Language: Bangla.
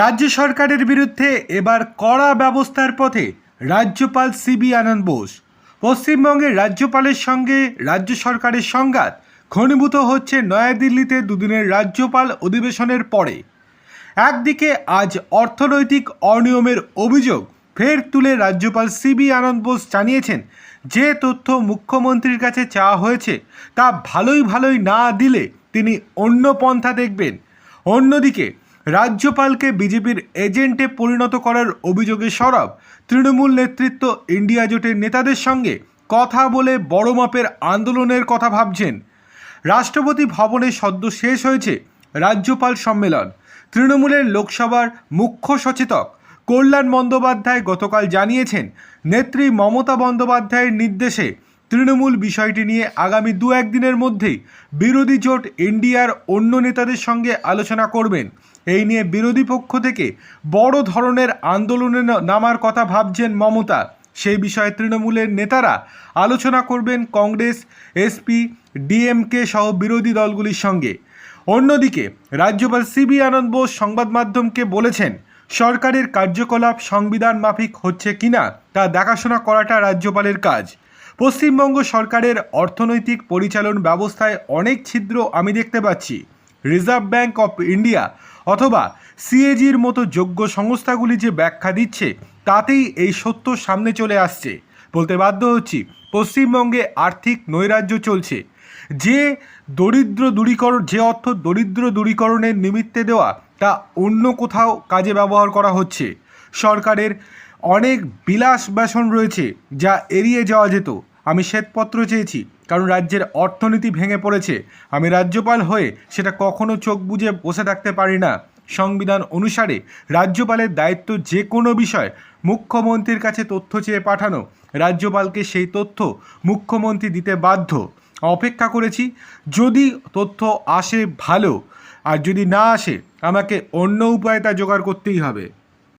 রাজ্য সরকারের বিরুদ্ধে এবার কড়া ব্যবস্থার পথে রাজ্যপাল সিবি আনন্দ বোস। পশ্চিমবঙ্গের রাজ্যপালের সঙ্গে রাজ্য সরকারের সংঘাত ঘনীভূত হচ্ছে নয়াদিল্লিতে দুদিনের রাজ্যপাল অধিবেশনের পরে। একদিকে আজ অর্থনৈতিক অনিয়মের অভিযোগ ফের তুলে রাজ্যপাল সিবি আনন্দ বোস জানিয়েছেন, যে তথ্য মুখ্যমন্ত্রীর কাছে চাওয়া হয়েছে তা ভালোই ভালোই না দিলে তিনি অন্য পন্থা দেখবেন। অন্যদিকে রাজ্যপালকে বিজেপির এজেন্টে পরিণত করার অভিযোগে সরব। তৃণমূল নেতৃত্ব ইন্ডিয়া জোটের নেতাদের সঙ্গে কথা বলে বড় মাপের আন্দোলনের কথা ভাবছেন। রাষ্ট্রপতি ভবনে সদ্য শেষ হয়েছে রাজ্যপাল সম্মেলন। তৃণমূলের লোকসভার মুখ্য সচেতক কল্যাণ বন্দ্যোপাধ্যায় গতকাল জানিয়েছেন, নেত্রী মমতা বন্দ্যোপাধ্যায়ের নির্দেশে তৃণমূল বিষয়টি নিয়ে আগামী দু একদিনের মধ্যেই বিরোধী জোট ইন্ডিয়ার অন্য নেতাদের সঙ্গে আলোচনা করবেন। এই নিয়ে বিরোধী পক্ষ থেকে বড় ধরনের আন্দোলনে নামার কথা ভাবছেন মমতা। সেই বিষয়ে তৃণমূলের নেতারা আলোচনা করবেন কংগ্রেস, এসপি, ডিএমকে সহ বিরোধী দলগুলির সঙ্গে। অন্যদিকে রাজ্যপাল সিবি আনন্দ বোস সংবাদ মাধ্যমকে বলেছেন, সরকারের কার্যকলাপ সংবিধান মাফিক হচ্ছে কিনা তা দেখাশোনা করাটা রাজ্যপালের কাজ। পশ্চিমবঙ্গ সরকারের অর্থনৈতিক পরিচালন ব্যবস্থায় অনেক ছিদ্র আমি দেখতে পাচ্ছি। রিজার্ভ ব্যাংক অফ ইন্ডিয়া অথবা সিএজির মতো যোগ্য সংস্থাগুলি যে ব্যাখ্যা দিচ্ছে, তাতেই এই সত্য সামনে চলে আসছে। বলতে বাধ্য হচ্ছি, পশ্চিমবঙ্গে আর্থিক নৈরাজ্য চলছে। যে দরিদ্র দূরীকরণ, যে অর্থ দরিদ্র দূরীকরণের নিমিত্তে দেওয়া, তা অন্য কোথাও কাজে ব্যবহার করা হচ্ছে। সরকারের অনেক বিলাস ব্যাসন রয়েছে যা এড়িয়ে যাওয়া যেত। আমি শ্বেতপত্র চেয়েছি, কারণ রাজ্যের অর্থনীতি ভেঙে পড়েছে। আমি রাজ্যপাল হয়ে সেটা কখনো চোখ বুজে বসে থাকতে পারি না। সংবিধান অনুসারে রাজ্যপালের দায়িত্ব যে কোনো বিষয় মুখ্যমন্ত্রীর কাছে তথ্য চেয়ে পাঠানো। রাজ্যপালকে সেই তথ্য মুখ্যমন্ত্রী দিতে বাধ্য। অপেক্ষা করেছি, যদি তথ্য আসে ভালো, আর যদি না আসে, আমাকে অন্য উপায়ে তা জোগাড় করতেই হবে।